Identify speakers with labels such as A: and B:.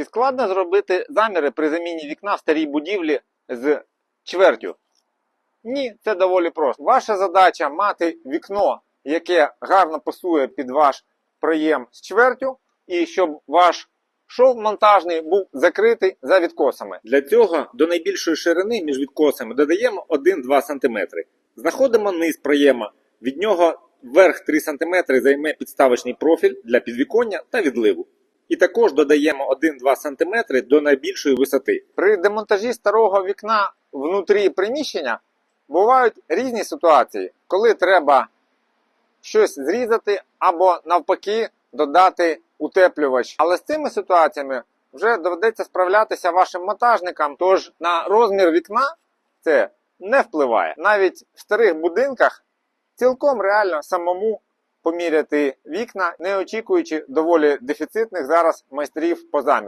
A: Чи складно зробити заміри при заміні вікна в старій будівлі з чвертю? Ні, це доволі просто. Ваша задача мати вікно, яке гарно пасує під ваш проєм з чвертю, і щоб ваш шов монтажний був закритий за відкосами. Для цього до найбільшої ширини між відкосами додаємо 1-2 см. Знаходимо низ проєма. Від нього вверх 3 см займе підставочний профіль для підвіконня та відливу. І також додаємо 1-2 см до найбільшої висоти. При демонтажі старого вікна внутрі приміщення бувають різні ситуації, коли треба щось зрізати або навпаки додати утеплювач. Але з цими ситуаціями вже доведеться справлятися вашим монтажникам. Тож на розмір вікна це не впливає. Навіть в старих будинках цілком реально самому поміряти вікна, не очікуючи доволі дефіцитних зараз майстрів по заміру.